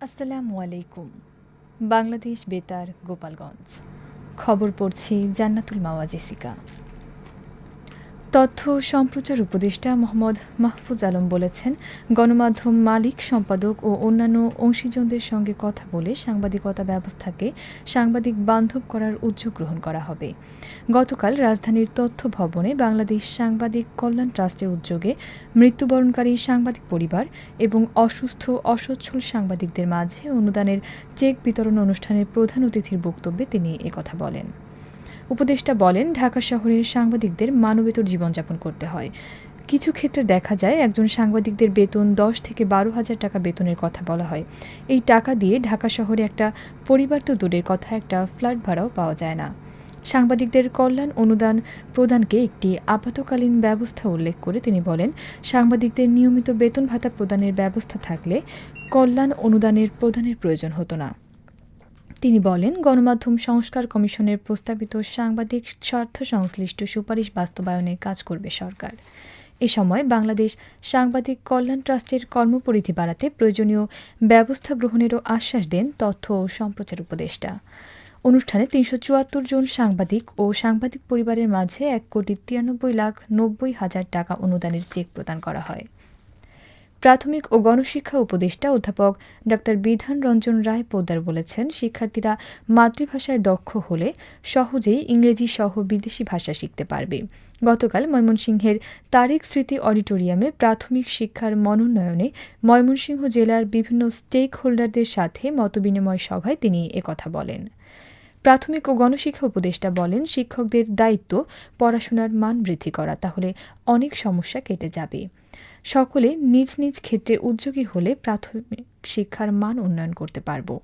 আসসালামু আলাইকুম। বাংলাদেশ বেতার গোপালগঞ্জ। খবর পড়ছি জান্নাতুল মাওয়া জেসিকা। তথ্য সম্প্রচার উপদেষ্টা মোহাম্মদ মাহফুজ আলম বলেছেন, গণমাধ্যম মালিক, সম্পাদক ও অন্যান্য অংশীজনদের সঙ্গে কথা বলে সাংবাদিকতা ব্যবস্থাকে সাংবাদিক বান্ধব করার উদ্যোগ গ্রহণ করা হবে। গতকাল রাজধানীর তথ্য ভবনে বাংলাদেশ সাংবাদিক কল্যাণ ট্রাস্টের উদ্যোগে মৃত্যুবরণকারী সাংবাদিক পরিবার এবং অসুস্থ, অসচ্ছল সাংবাদিকদের মাঝে অনুদানের চেক বিতরণ অনুষ্ঠানের প্রধান অতিথির বক্তব্যে তিনি একথা বলেন। উপদেষ্টা বলেন, ঢাকা শহরের সাংবাদিকদের মানবেতর জীবনযাপন করতে হয়। কিছু ক্ষেত্রে দেখা যায়, একজন সাংবাদিকদের বেতন দশ থেকে বারো হাজার টাকা বেতনের কথা বলা হয়। এই টাকা দিয়ে ঢাকা শহরে একটা পরিবার তো দূরের কথা, একটা ফ্ল্যাট ভাড়াও পাওয়া যায় না। সাংবাদিকদের কল্যাণ অনুদান প্রদানকে একটি আপাতকালীন ব্যবস্থা উল্লেখ করে তিনি বলেন, সাংবাদিকদের নিয়মিত বেতন ভাতা প্রদানের ব্যবস্থা থাকলে কল্যাণ অনুদানের প্রদানের প্রয়োজন হতো না। তিনি বলেন, গণমাধ্যম সংস্কার কমিশনের প্রস্তাবিত সাংবাদিক স্বার্থ সংশ্লিষ্ট সুপারিশ বাস্তবায়নে কাজ করবে সরকার। এ সময় বাংলাদেশ সাংবাদিক কল্যাণ ট্রাস্টের কর্মপরিধি বাড়াতে প্রয়োজনীয় ব্যবস্থা গ্রহণেরও আশ্বাস দেন তথ্য ও সম্প্রচার উপদেষ্টা। অনুষ্ঠানে তিনশো চুয়াত্তর জন সাংবাদিক ও সাংবাদিক পরিবারের মাঝে এক কোটি তিরানব্বই লাখ নব্বই হাজার টাকা অনুদানের চেক প্রদান করা হয়। প্রাথমিক ও গণশিক্ষা উপদেষ্টা অধ্যাপক ড বিধান রঞ্জন রায় পোদ্দার বলেছেন, শিক্ষার্থীরা মাতৃভাষায় দক্ষ হলে সহজেই ইংরেজি সহ বিদেশি ভাষা শিখতে পারবে। গতকাল ময়মনসিংহের তারেক স্মৃতি অডিটোরিয়ামে প্রাথমিক শিক্ষার মনোন্নয়নে ময়মনসিংহ জেলার বিভিন্ন স্টেক হোল্ডারদের সাথে মতবিনিময় সভায় তিনি একথা বলেন। প্রাথমিক ও গণশিক্ষা উপদেষ্টা বলেন, শিক্ষকদের দায়িত্ব পড়াশোনার মান বৃদ্ধি করা, তাহলে অনেক সমস্যা কেটে যাবে। সকলে নিজ নিজ ক্ষেত্রে উদ্যোগী হলে প্রাথমিক শিক্ষার মান উন্নয়ন করতে পারব।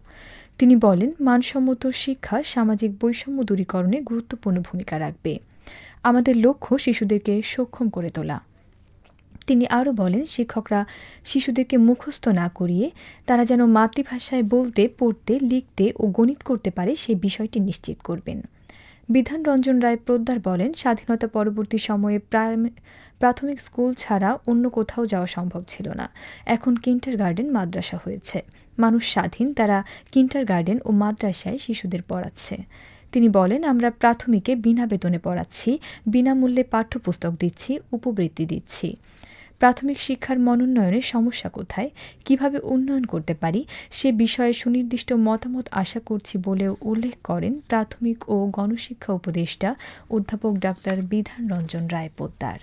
তিনি বলেন, মানসম্মত শিক্ষা সামাজিক বৈষম্য দূরীকরণে গুরুত্বপূর্ণ ভূমিকা রাখবে। আমাদের লক্ষ্য শিশুদেরকে সক্ষম করে তোলা। তিনি আরও বলেন, শিক্ষকরা শিশুদেরকে মুখস্থ না করিয়ে তারা যেন মাতৃভাষায় বলতে, পড়তে, লিখতে ও গণিত করতে পারে সেই বিষয়টি নিশ্চিত করবেন। বিধান রঞ্জন রায় প্রদ্দার বলেন, স্বাধীনতা পরবর্তী সময়ে প্রাথমিক স্কুল ছাড়া অন্য কোথাও যাওয়া সম্ভব ছিল না। এখন কিন্টার গার্ডেন মাদ্রাসা হয়েছে। মানুষ স্বাধীন, তারা কিন্টার গার্ডেন ও মাদ্রাসায় শিশুদের পড়াচ্ছে। তিনি বলেন, আমরা প্রাথমিকে বিনা বেতনে পড়াচ্ছি, বিনামূল্যে পাঠ্যপুস্তক দিচ্ছি, উপবৃত্তি দিচ্ছি। প্রাথমিক শিক্ষার মনোন্নয়নে সমস্যা কোথায়? কীভাবে উন্নয়ন করতে পারি? সে বিষয়ে সুনির্দিষ্ট মতামত আশা করছি বলেও উল্লেখ করেন প্রাথমিক ও গণশিক্ষা উপদেষ্টা অধ্যাপক ডাক্তার বিধান রঞ্জন রায় পোদ্দার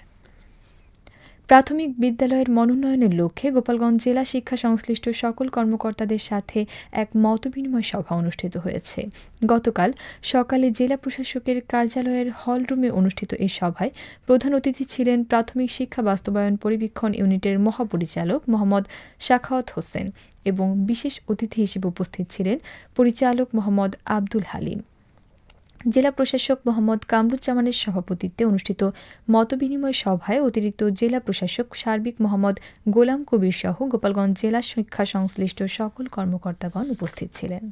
প্রাথমিক বিদ্যালয়ের মনোনয়নের লক্ষ্যে গোপালগঞ্জ জেলা শিক্ষা সংশ্লিষ্ট সকল কর্মকর্তাদের সাথে এক মতবিনিময় সভা অনুষ্ঠিত হয়েছে। গতকাল সকালে জেলা প্রশাসকের কার্যালয়ের হলরুমে অনুষ্ঠিত এই সভায় প্রধান অতিথি ছিলেন প্রাথমিক শিক্ষা বাস্তবায়ন পরিবীক্ষণ ইউনিটের মহাপরিচালক মোহাম্মদ শাখাওয়াত হোসেন এবং বিশেষ অতিথি হিসেবে উপস্থিত ছিলেন পরিচালক মোহাম্মদ আব্দুল হালিম। জেলা প্রশাসক মোহাম্মদ কামরুজ্জামানের সভাপতিত্বে অনুষ্ঠিত মতবিনিময় সভায় অতিরিক্ত জেলা প্রশাসক সার্বিক মোহাম্মদ গোলাম কবির সহ গোপালগঞ্জ জেলা শিক্ষা সংশ্লিষ্ট সকল কর্মকর্তাগণ উপস্থিত ছিলেন।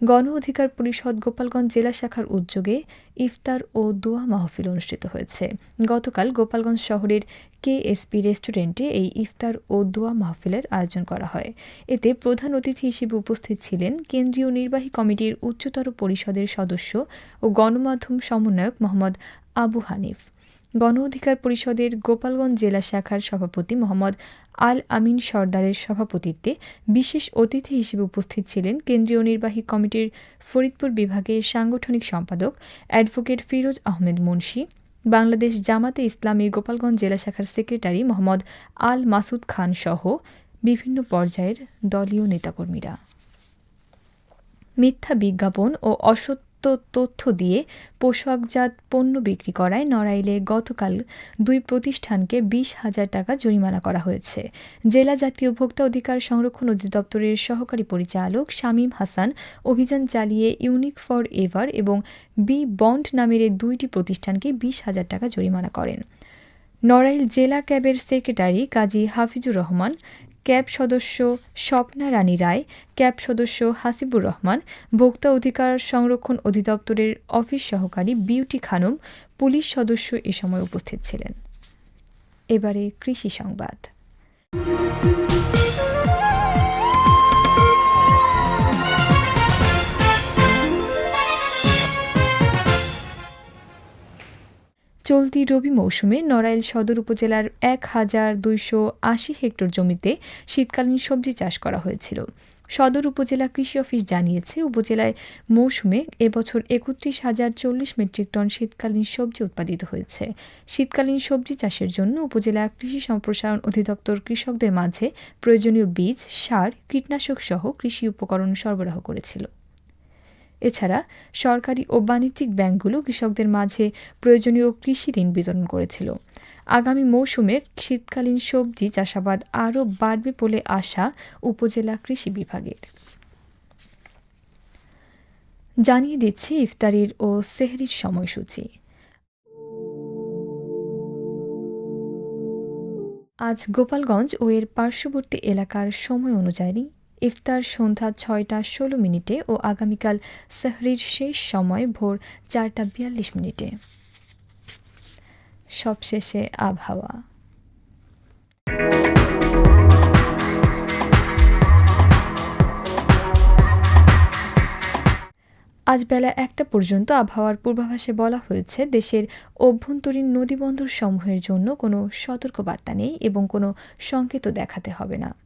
গণ অধিকার পরিষদ গোপালগঞ্জ জেলা শাখার উদ্যোগে ইফতার ও দোয়া মাহফিল অনুষ্ঠিত হয়েছে। গতকাল গোপালগঞ্জ শহরের কেএসপি রেস্টুরেন্টে এই ইফতার ও দোয়া মাহফিলের আয়োজন করা হয়। এতে প্রধান অতিথি হিসেবে উপস্থিত ছিলেন কেন্দ্রীয় নির্বাহী কমিটির উচ্চতর পরিষদের সদস্য ও গণমাধ্যম সমন্বয়ক মোহাম্মদ আবু হানিফ। গণ অধিকার পরিষদের গোপালগঞ্জ জেলা শাখার সভাপতি মোহাম্মদ আল আমিন সর্দারের সভাপতিত্বে বিশেষ অতিথি হিসেবে উপস্থিত ছিলেন কেন্দ্রীয় নির্বাহী কমিটির ফরিদপুর বিভাগের সাংগঠনিক সম্পাদক অ্যাডভোকেট ফিরোজ আহমেদ মুন্সি, বাংলাদেশ জামাতে ইসলামী গোপালগঞ্জ জেলা শাখার সেক্রেটারি মোহাম্মদ আল মাসুদ খান সহ বিভিন্ন পর্যায়ের দলীয় নেতাকর্মীরা। মিথ্যা বিজ্ঞাপন ও অসত্য তথ্য দিয়ে পোশাকজাত পণ্য বিক্রি করায় নড়াইলে গতকাল দুই প্রতিষ্ঠানকে বিশ হাজার টাকা জরিমানা করা হয়েছে। জেলা জাতীয় ভোক্তা অধিকার সংরক্ষণ অধিদপ্তরের সহকারী পরিচালক শামীম হাসান অভিযান চালিয়ে ইউনিক ফর এভার এবং বি বন্ড নামের দুইটি প্রতিষ্ঠানকে বিশ হাজার টাকা জরিমানা করেন। নড়াইল জেলা ক্যাবের সেক্রেটারি কাজী হাফিজুর রহমান ক্যাব সদস্য স্বপ্না রানী রায়, ক্যাব সদস্য হাসিবুর রহমান, ভোক্তা অধিকার সংরক্ষণ অধিদপ্তরের অফিস সহকারী বিউটি খানম, পুলিশ সদস্য এ সময় উপস্থিত ছিলেন। এবারে কৃষি সংবাদ। চলতি রবি মৌসুমে নড়াইল সদর উপজেলার এক হাজার দুইশো আশি হেক্টর জমিতে শীতকালীন সবজি চাষ করা হয়েছিল। সদর উপজেলা কৃষি অফিস জানিয়েছে, উপজেলায় মৌসুমে এবছর একত্রিশ হাজার চল্লিশ মেট্রিক টন শীতকালীন সবজি উৎপাদিত হয়েছে। শীতকালীন সবজি চাষের জন্য উপজেলা কৃষি সম্প্রসারণ অধিদপ্তর কৃষকদের মাঝে প্রয়োজনীয় বীজ, সার, কীটনাশক সহ কৃষি উপকরণ সরবরাহ করেছিল। এছাড়া সরকারি ও বাণিজ্যিক ব্যাংকগুলো কৃষকদের মাঝে প্রয়োজনীয় কৃষি ঋণ বিতরণ করেছিল। আগামী মৌসুমে শীতকালীন সবজি চাষাবাদ আরও বাড়বে বলে আশা উপজেলা কৃষি বিভাগের। জানিয়ে দিচ্ছি ইফতারির ও সেহরির সময়সূচি। আজ গোপালগঞ্জ ও এর পার্শ্ববর্তী এলাকার সময় অনুযায়ী ইফতার সন্ধ্যা ছয়টা ষোলো মিনিটে ও আগামীকাল সেহরির শেষ সময় ভোর চারটা বিয়াল্লিশ মিনিটে। সবশেষে আবহাওয়া। আজ বেলা একটা পর্যন্ত আবহাওয়ার পূর্বাভাসে বলা হয়েছে, দেশের অভ্যন্তরীণ নদীবন্দর সমূহের জন্য কোনো সতর্কবার্তা নেই এবং কোনো সংকেত দেখাতে হবে না।